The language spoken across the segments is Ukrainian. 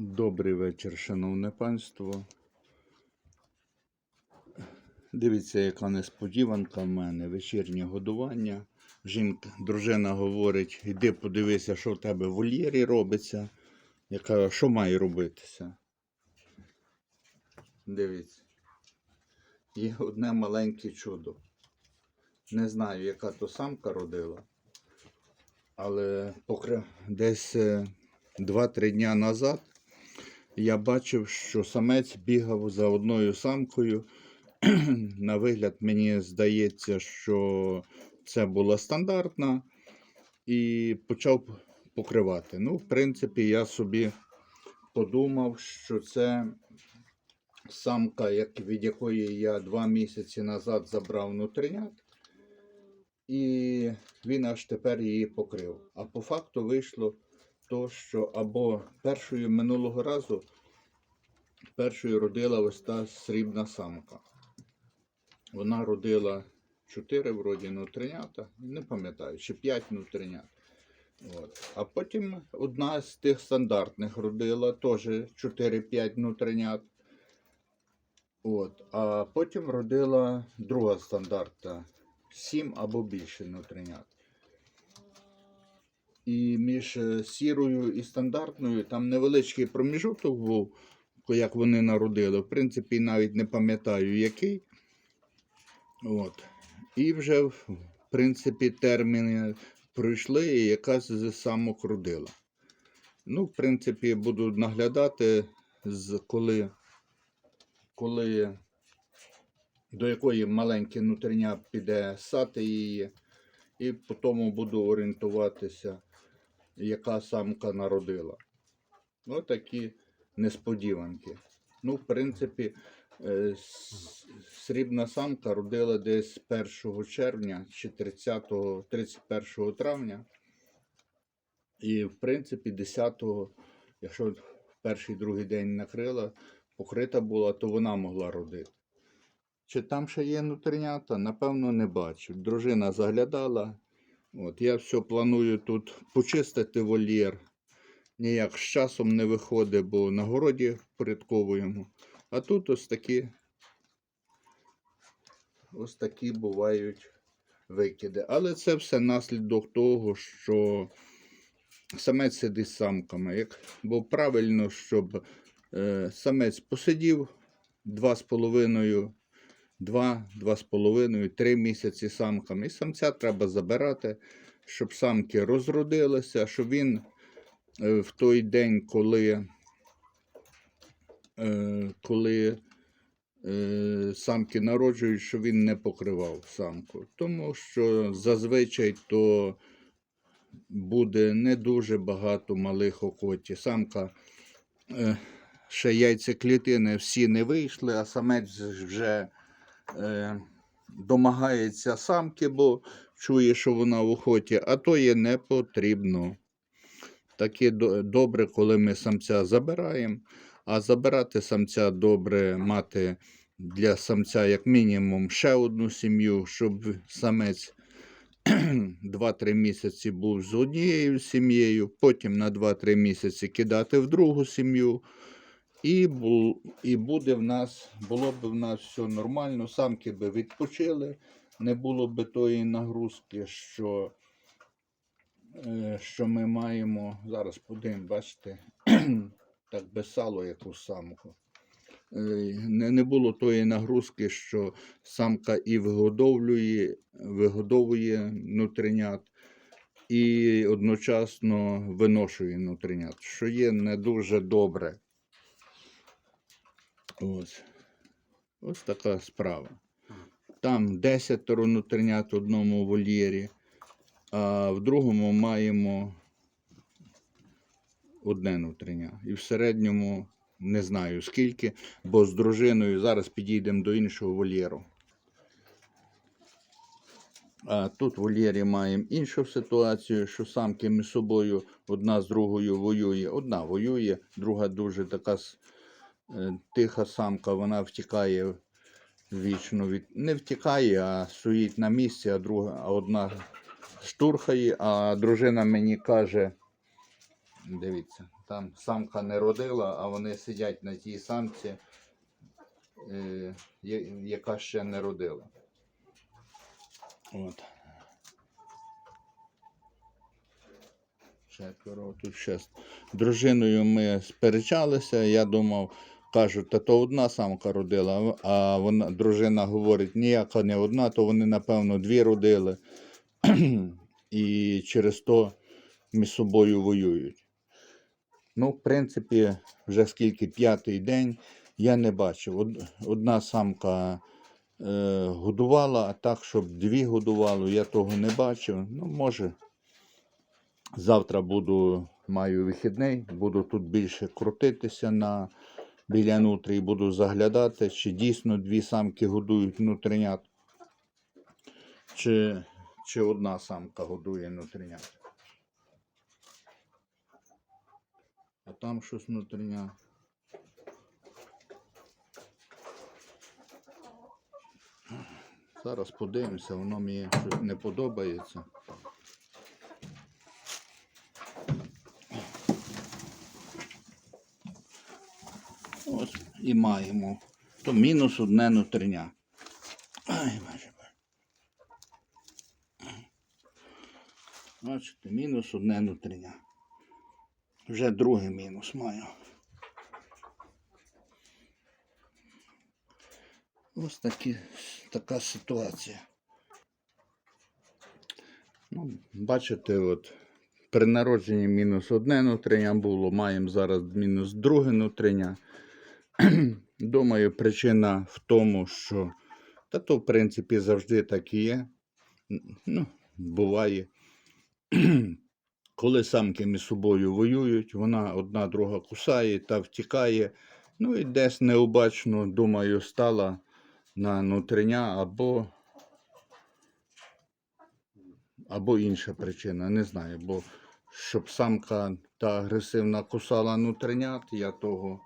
Добрий вечір, шановне панство. Дивіться, яка несподіванка в мене. Вечірнє годування. Жінка, дружина говорить, іди подивися, що в тебе в вольєрі робиться. Я кажу, що має робитися? Дивіться. Є одне маленьке чудо. Не знаю, яка то самка родила, але десь е, 2-3 дня назад я бачив, що самець бігав за одною самкою. На вигляд мені здається, що це була стандартна, і почав покривати. Ну, в принципі, я собі подумав, що це самка, як, від якої я два місяці назад забрав нутринят, і він аж тепер її покрив. А по факту вийшло то, що або першою минулого разу першою родила ось та срібна самка. Вона родила 4 вроді нутринята, не пам'ятаю, чи 5 нутринят. От. А потім одна з тих стандартних родила теж 4-5 нутринят. От. А потім родила друга стандартна 7 або більше нутринят. І між е, сірою і стандартною там невеличкий проміжуток був, як вони народили. В принципі, навіть не пам'ятаю який. От. І вже, в принципі, терміни пройшли, і якась з самок родила. Ну, в принципі, буду наглядати, з коли, коли до якої маленьке нутриня піде сати її, і по тому буду орієнтуватися, яка самка народила. Ось такі несподіванки. Ну, в принципі, е, срібна самка родила десь 1 червня чи 30 31 травня. І, в принципі, 10-го, якщо перший другий день накрила, покрита була, то вона могла родити. Чи там ще є нутринята? Напевно, не бачу. Дружина заглядала. От, я все планую тут почистити вольєр. Ніяк з часом не виходить, бо на городі впорядковуємо. А тут ось такі, ось такі бувають викиди. Але це все наслідок того, що самець сидить з самками. Як, бо правильно, щоб е, самець посидів два з половиною, два, два з половиною, три місяці самками. І самця треба забирати, щоб самки розродилися, щоб він е, в той день, коли, е, коли е, самки народжують, щоб він не покривав самку. Тому що зазвичай то буде не дуже багато малих окоті. Самка ще яйцеклітини всі не вийшли, а самець вже е, домагається самки, бо чує, що вона в охоті, а то є не потрібно. Таке добре, коли ми самця забираємо, а забирати самця добре мати для самця як мінімум ще одну сім'ю, щоб самець 2-3 місяці був з однією сім'єю, потім на 2-3 місяці кидати в другу сім'ю. І, бу, і буде в нас, було б в нас все нормально, самки би відпочили, не було б тої нагрузки, що, е, що ми маємо. Зараз подивимо, бачите, так без сало якусь самку. Е, Не, не було тої нагрузки, що самка і вигодовлює, вигодовує нутринят, і одночасно виношує нутринят, що є не дуже добре. Ось. Ось така справа. Там 10 нутринят в одному вольєрі, а в другому маємо одне нутриня. І в середньому не знаю скільки, бо з дружиною зараз підійдемо до іншого вольєру. А тут в вольєрі маємо іншу ситуацію, що самки між собою одна з другою воює. Одна воює, друга дуже така тиха самка, вона втікає вічно від. Не втікає, а стоїть на місці, а друга, а одна штурхає, а дружина мені каже, Дивіться, там самка не родила, а вони сидять на тій самці, е, яка ще не родила. От. Четверо, тут ще. з дружиною ми сперечалися, я думав, кажуть, та то одна самка родила, а вона, дружина говорить, ніяка не одна, то вони, напевно, дві родили. І через то між собою воюють. Ну, в принципі, вже скільки п'ятий день я не бачив. Одна самка е, годувала, а так, щоб дві годувало, я того не бачив. Ну, може, завтра буду, маю вихідний, буду тут більше крутитися на біля нутрі, буду заглядати, чи дійсно дві самки годують внутрінят, чи, чи одна самка годує внутрінят. А там щось внутрішня. Зараз подивимося, воно мені щось не подобається. Ось і маємо. То мінус одне нутриня. Бачите, мінус одне нутриня. Вже другий мінус маю. Ось такі, така ситуація. Ну, бачите, от при народженні мінус одне нутриня було, маємо зараз мінус друге нутриня. Думаю, причина в тому, що та то, в принципі, завжди так і є. Ну, буває. Коли самки між собою воюють, вона одна друга кусає та втікає. Ну і десь необачно, думаю, стала на нутриня або, або інша причина, не знаю. Бо щоб самка та агресивна кусала нутринят, я того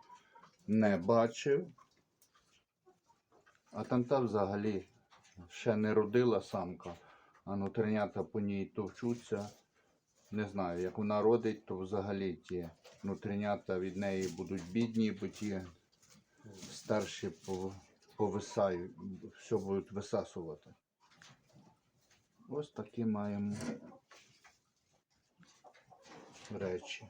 не бачив. А там та взагалі ще не родила самка, а нутринята по ній товчуться. Не знаю, як вона родить, то взагалі ті нутринята від неї будуть бідні, бо ті старші повисають, все будуть висасувати. Ось такі маємо речі.